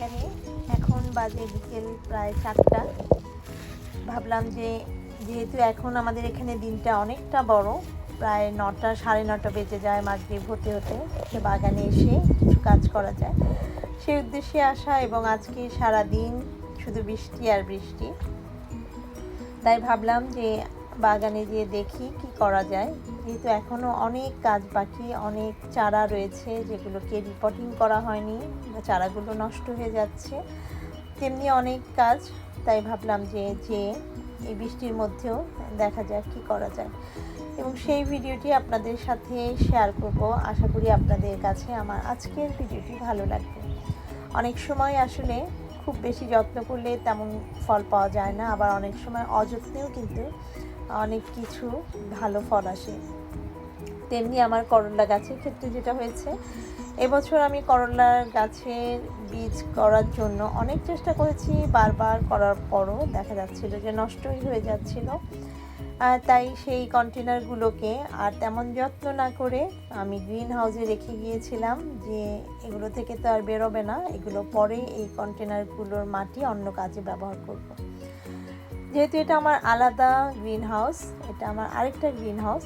বাগানে। এখন বাজে বিকেল প্রায় চারটা। ভাবলাম যে, যেহেতু এখন আমাদের এখানে দিনটা অনেকটা বড়, প্রায় নটা, সাড়ে নটা বেজে যায় মাগরিব হতে হতে। সে বাগানে এসে কিছু কাজ করা যায়। সেই উদ্দেশ্যে আসা এবং আজকে সারা দিন শুধু বৃষ্টি আর বৃষ্টি। তাই ভাবলাম যে বাগানে গিয়ে দেখি কি করা যায়। যেহেতু এখনও অনেক কাজ বাকি, অনেক চারা রয়েছে যেগুলোকে রিপোর্টিং করা হয়নি চারাগুলো নষ্ট হয়ে যাচ্ছে। তেমনি অনেক কাজ, তাই ভাবলাম যে যে এই বৃষ্টির মধ্যেও দেখা যাক কি করা যায়। এবং সেই ভিডিওটি আপনাদের সাথে শেয়ার করব। আশা করি আপনাদের কাছে আমার আজকের ভিডিওটি ভালো লাগবে। অনেক সময় আসলে খুব বেশি যত্ন করলে তেমন ফল পাওয়া যায় না, আবার অনেক সময় অযত্নেও কিন্তু অনেক কিছু ভালো ফল আসে তেমনি আমার করলা গাছের ক্ষেত্রে যেটা হয়েছে, এবছর আমি করলার গাছের বীজ করার জন্য অনেক চেষ্টা করেছি, বারবার করার পরও দেখা যাচ্ছিল যে নষ্টই হয়ে যাচ্ছিল তাই সেই কন্টেনারগুলোকে আর তেমন যত্ন না করে আমি গ্রিন হাউসে রেখে গিয়েছিলাম যে এগুলো থেকে তো আর বেরোবে না, এগুলো পরে এই কন্টেনারগুলোর মাটি অন্য কাজে ব্যবহার করব। যেহেতু এটা আমার আলাদা গ্রিন হাউস এটা আমার আরেকটা গ্রিন হাউস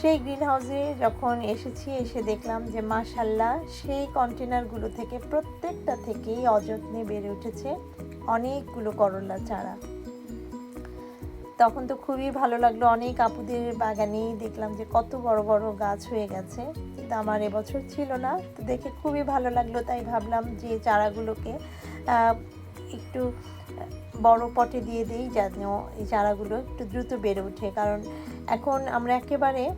সেই গ্রিন হাউসে যখন এসেছি, এসে দেখলাম যে মাশাল্লাহ, সেই কন্টেনারগুলো থেকে প্রত্যেকটা থেকেই অযত্নে বেড়ে উঠেছে অনেকগুলো করলা চারা। তখন তো খুবই ভালো লাগল, অনেক আপুদের বাগানেই দেখলাম যে কত বড় বড় গাছ হয়ে গেছে। কিন্তু আমার এবছর ছিল না, তো দেখে খুবই ভালো লাগল, তাই ভাবলাম যে চারাগুলোকে একটু বড় পটে দিয়ে দিই যেন এই চারাগুলো একটু দ্রুত বেড়ে ওঠে। কারণ এখন আমরা একেবারে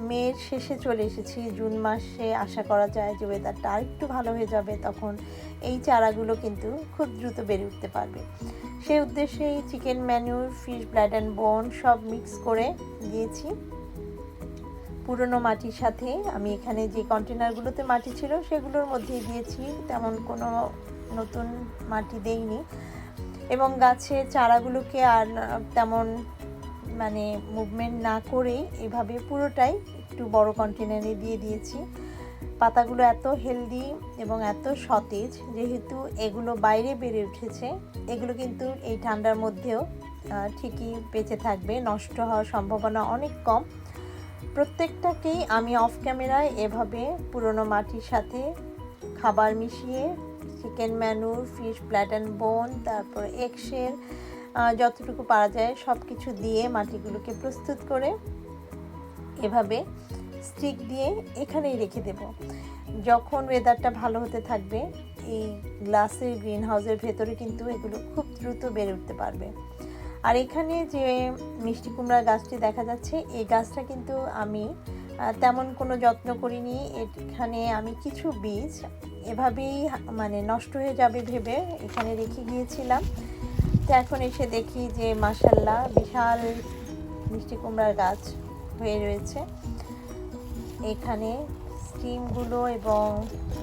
মেয়ের শেষে চলে এসেছি। জুন মাসে আশা করা যায় যে ওয়েদারটা আরেকটু ভালো হয়ে যাবে, তখন এই চারাগুলো কিন্তু খুব দ্রুত বেড়ে উঠতে পারবে। সেই উদ্দেশ্যেই chicken manure fish blood and bone সব মিক্স করে দিয়েছি। পুরনো মাটির সাথে আমি এখানে যে কন্টেনারগুলোতে মাটি ছিল, সেগুলোর মধ্যেই দিয়েছি। তেমন কোনো নতুন মাটি দেইনি। এবং গাছের চারাগুলোকে আর তেমন মানে মুভমেন্ট না করেই এভাবে পুরোটাই একটু বড় কন্টেনারে দিয়ে দিয়েছি। পাতাগুলো এত হেলদি এবং এত সতেজ, যেহেতু এগুলো বাইরে বেড়ে উঠেছে, এগুলো কিন্তু এই ঠান্ডার মধ্যেও ঠিকই বেঁচে থাকবে, নষ্ট হওয়ার সম্ভাবনা অনেক কম। প্রত্যেকটাকেই আমি অফ ক্যামেরায় এভাবে পুরনো মাটির সাথে খাবার মিশিয়ে চিকেন ম্যানুর ফিশ প্ল্যাট অ্যান্ড বোন তারপর এক্সের যতটুকু পারা যায় সব কিছু দিয়ে মাটিগুলোকে প্রস্তুত করে এভাবে স্টিক দিয়ে এখানেই রেখে দেব। যখন ওয়েদারটা ভালো হতে থাকবে, এই গ্লাসের গ্রিন হাউসের ভেতরে কিন্তু এগুলো খুব দ্রুত বেড়ে উঠতে পারবে। আর এখানে যে মিষ্টি কুমড়ার গাছটি দেখা যাচ্ছে, এই গাছটা কিন্তু আমি তেমন কোনো যত্ন করিনি। এখানে আমি কিছু বীজ এভাবেই মানে নষ্ট হয়ে যাবে ভেবে এখানে রেখে গিয়েছিলাম। তো এখন এসে দেখি যে মাসাল্লাহ বিশাল মিষ্টি কুমড়ার গাছ হয়ে রয়েছে। এখানে স্টিমগুলো এবং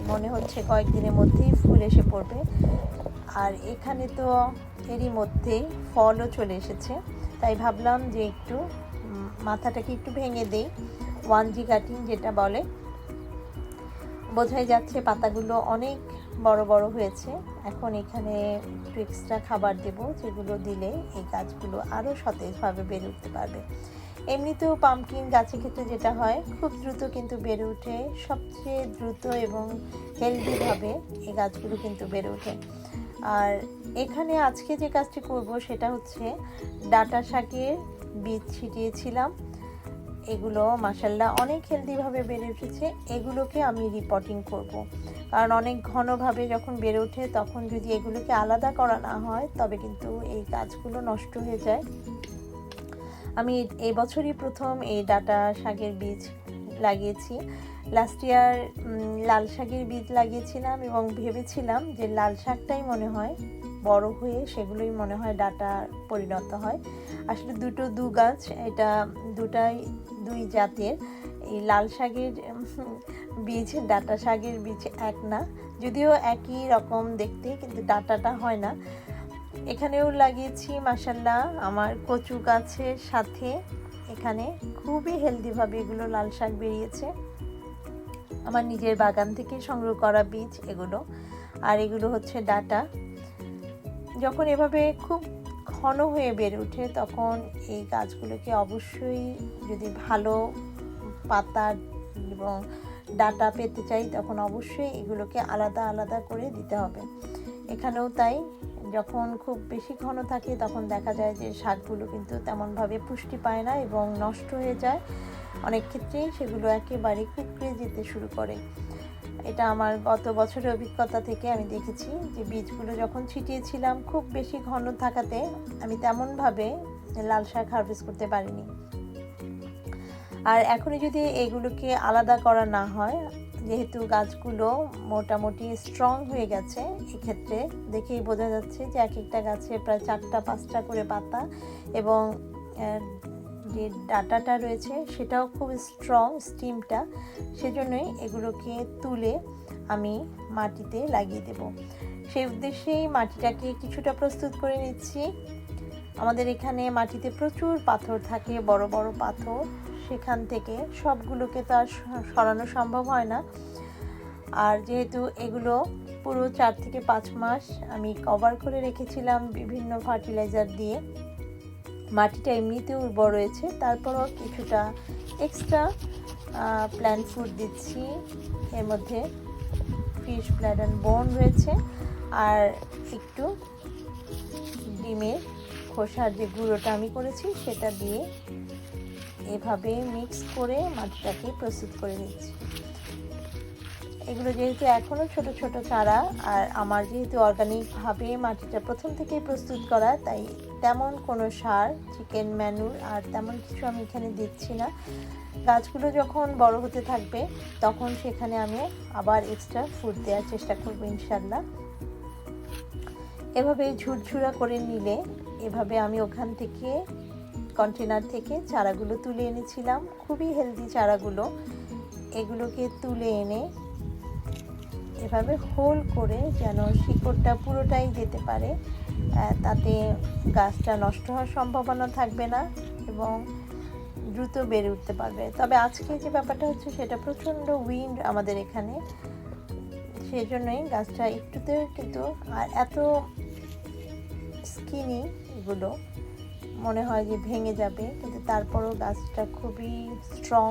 মনে হচ্ছে কয়েকদিনের মধ্যেই ফুল এসে পড়বে। আর এখানে তো এরই মধ্যেই ফলও চলে এসেছে। তাই ভাবলাম যে একটু মাথাটাকে একটু ভেঙে দেই। ওয়ান জি কাটিং যেটা বলে। বোঝাই যাচ্ছে পাতাগুলো অনেক বড় বড় হয়েছে। এখন এখানে একটু এক্সট্রা খাবার দেব, যেগুলো দিলে এই গাছগুলো আরও সতেজভাবে বেড়ে উঠতে পারবে। এমনিতেও পামকিন গাছের ক্ষেত্রে যেটা হয়, খুব দ্রুত কিন্তু বেড়ে ওঠে। সবচেয়ে দ্রুত এবং হেলদিভাবে এই গাছগুলো কিন্তু বেড়ে ওঠে। আর এখানে আজকে যে কাজটি করব সেটা হচ্ছে ডাটা শাকের বীজ ছিটিয়েছিলাম। এগুলো মাসাল্লাহ অনেক হেলদিভাবে বেড়ে উঠেছে, এগুলোকে আমি রিপোর্টিং করব। কারণ অনেক ঘনভাবে যখন বেড়ে ওঠে, তখন যদি এগুলোকে আলাদা করা না হয়, তবে কিন্তু এই গাছগুলো নষ্ট হয়ে যায় আমি এই বছরই প্রথম এই ডাটা শাকের বীজ লাগিয়েছি লাস্ট ইয়ার লাল শাকের বীজ লাগিয়েছিলাম এবং ভেবেছিলাম যে লাল শাকটাই মনে হয় বড় হয়ে সেগুলোই মনে হয় ডাটা পরিণত হয়। আসলে দুটো দু গাছ, এটা দুটাই দুই জাতের। এই লাল শাকের বীজ, ডাটা শাকের বীজ এক না। যদিও একই রকম দেখতে, কিন্তু ডাটাটা হয় না। এখানেও লাগিয়েছি মাসাল্লাহ আমার কচু গাছের সাথে। এখানে খুবই হেলদিভাবে এগুলো লাল শাক বেরিয়েছে। আমার নিজের বাগান থেকে সংগ্রহ করা বীজ এগুলো। আর এগুলো হচ্ছে ডাটা। যখন এভাবে খুব ঘন হয়ে বেড়ে ওঠে, তখন এই গাছগুলোকে অবশ্যই যদি ভালো পাতা এবং ডাটা পেতে চাই, তখন অবশ্যই এগুলোকে আলাদা আলাদা করে দিতে হবে। এখানেও তাই, যখন খুব বেশি ঘন থাকে, তখন দেখা যায় যে শাকগুলো কিন্তু তেমনভাবে পুষ্টি পায় না এবং নষ্ট হয়ে যায়। অনেক ক্ষেত্রেই সেগুলো একেবারে কুকড়ে যেতে শুরু করে। এটা আমার গত বছরের অভিজ্ঞতা থেকে আমি দেখেছি যে বীজগুলো যখন ছিটিয়েছিলাম, খুব বেশি ঘন থাকাতে আমি তেমনভাবে লাল শাক হারভেস্ট করতে পারিনি। আর এখনই যদি এগুলোকে আলাদা করা না হয়, যেহেতু গাছগুলো মোটামুটি স্ট্রং হয়ে গেছে, এক্ষেত্রে দেখেই বোঝা যাচ্ছে যে এক একটা গাছে প্রায় চারটা, পাঁচটা করে পাতা এবং যে ডাটাটা রয়েছে সেটাও খুব স্ট্রং স্টিমটা সেজন্যই এগুলোকে তুলে আমি মাটিতে লাগিয়ে দেব। সেই উদ্দেশ্যেই মাটিটাকে কিছুটা প্রস্তুত করে নিচ্ছি। আমাদের এখানে মাটিতে প্রচুর পাথর থাকে, বড় বড় পাথর। সেখান থেকে সবগুলোকে তো আর সরানো সম্ভব হয় না। আর যেহেতু এগুলো পুরো চার থেকে পাঁচ মাস আমি কভার করে রেখেছিলাম বিভিন্ন ফার্টিলাইজার দিয়ে মাটিটা এমনিতে উর্বর রয়েছে। তারপরও কিছুটা এক্সট্রা প্ল্যান্ট ফুড দিচ্ছি। এর মধ্যে ফিশ ব্লাড অ্যান্ড বোন রয়েছে। আর একটু ডিমের খোসার যে গুঁড়োটা আমি করেছি, সেটা দিয়ে এভাবে মিক্স করে মাটিটাকে প্রস্তুত করে নিচ্ছি। এগুলো যেহেতু এখনও ছোট ছোট চারা, আর আমার যেহেতু অর্গানিকভাবে মাটিটা প্রথম থেকেই প্রস্তুত করা, তাই তেমন কোনো সার চিকেন ম্যানুর আর তেমন কিছু আমি এখানে দিচ্ছি না। গাছগুলো যখন বড় হতে থাকবে, তখন সেখানে আমি আবার এক্সট্রা ফুড দেওয়ার চেষ্টা করব ইনশাল্লাহ এভাবে ঝুরঝুরা করে নিলে, এভাবে আমি ওখান থেকে কন্টেনার থেকে চারাগুলো তুলে এনেছিলাম। খুবই হেলদি চারাগুলো। এগুলোকে তুলে এনে এভাবে হোল করে যেন শিকড়টা পুরোটাই যেতে পারে তাতে গাছটা নষ্ট হওয়ার সম্ভাবনা থাকবে না এবং দ্রুত বেড়ে উঠতে পারবে। তবে আজকে যে ব্যাপারটা হচ্ছে সেটা প্রচণ্ড উইন্ড আমাদের এখানে সেই জন্যই গাছটা একটুতে কিন্তু আর এত স্কিনি এগুলো মনে হয় যে ভেঙে যাবে, কিন্তু তারপরও গাছটা খুবই স্ট্রং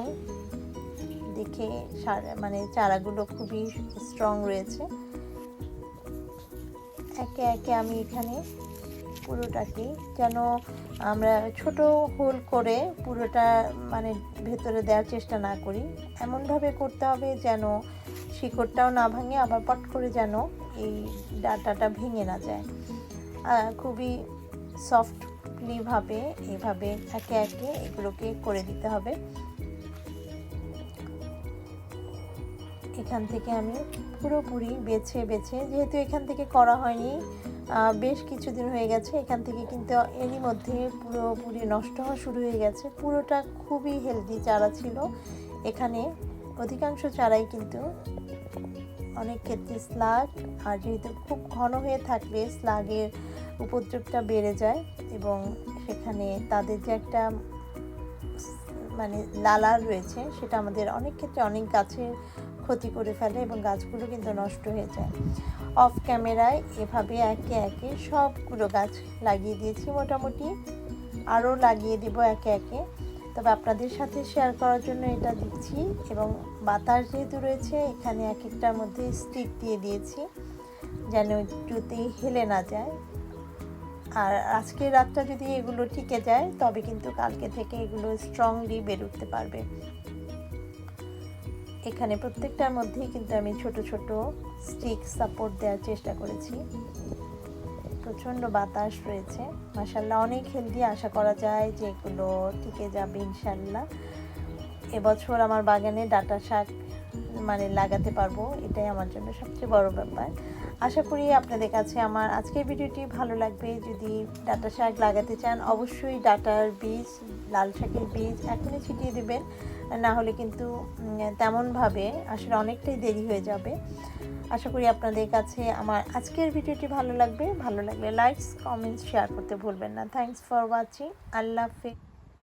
দেখে মানে চারাগুলো খুবই স্ট্রং রয়েছে। একে একে আমি এখানে পুরোটাকে যেন আমরা ছোট হোল করে পুরোটা মানে ভেতরে দেওয়ার চেষ্টা না করি। এমনভাবে করতে হবে যেন শিকড়টাও না ভাঙে, আবার পট করে যেন এই ডাটাটা ভেঙে না যায়। খুবই সফটলিভাবে এভাবে একে একে এগুলোকে করে দিতে হবে। এখান থেকে আমি পুরোপুরি বেছে বেছে, যেহেতু এখান থেকে করা হয়নি বেশ কিছুদিন হয়ে গেছে, এখান থেকে কিন্তু এরই মধ্যে পুরোপুরি নষ্ট হওয়া শুরু হয়ে গেছে। পুরোটা খুবই হেলদি চারা ছিল। এখানে অধিকাংশ চারাই কিন্তু অনেক ক্ষেত্রে স্লাগ আর যেহেতু খুব ঘন হয়ে থাকলে স্লাগের উপদ্রবটা বেড়ে যায় এবং সেখানে তাদের যে একটা মানে লালা রয়েছে, সেটা আমাদের অনেক ক্ষেত্রে অনেক গাছের ক্ষতি করে ফেলে এবং গাছগুলো কিন্তু নষ্ট হয়ে যায়। অফ ক্যামেরায় এভাবে একে একে সবগুলো গাছ লাগিয়ে দিয়েছি মোটামুটি। আরও লাগিয়ে দেব একে একে। তবে আপনাদের সাথে শেয়ার করার জন্য এটা দিচ্ছি এবং বাতাস যেহেতু রয়েছে, এখানে এক একটার মধ্যে স্টিক দিয়ে দিয়েছি যেন একটুতেই হেলে না যায়। আর আজকে রাতটা যদি এগুলো টিকে যায়, তবে কিন্তু কালকে থেকে এগুলো স্ট্রংলি বেড়ে উঠতে পারবে। এখানে প্রত্যেকটার মধ্যেই কিন্তু আমি ছোট ছোট স্টিক সাপোর্ট দেওয়ার চেষ্টা করেছি। প্রচণ্ড বাতাস রয়েছে। মাসাল্লাহ অনেক হেলদি আশা করা যায় যে এগুলো টিকে যাবে ইনশাল্লাহ এবছর আমার বাগানে ডাটা শাক মানে লাগাতে পারব, এটাই আমার জন্য সবচেয়ে বড় ব্যাপার। আশা করি আপনাদের কাছে আমার আজকের ভিডিওটি ভালো লাগবে। যদি ডাটা শাক লাগাতে চান, অবশ্যই ডাটার বীজ, লাল শাকের বীজ এখনই ছিটিয়ে দেবেন। না হলে কিন্তু তেমনভাবে আসলে অনেকটাই দেরি হয়ে যাবে। আশা করি আপনাদের কাছে আমার আজকের ভিডিওটি ভালো লাগবে। ভালো লাগলে লাইকস কমেন্টস শেয়ার করতে ভুলবেন না। Thanks for watching Allah Hafiz.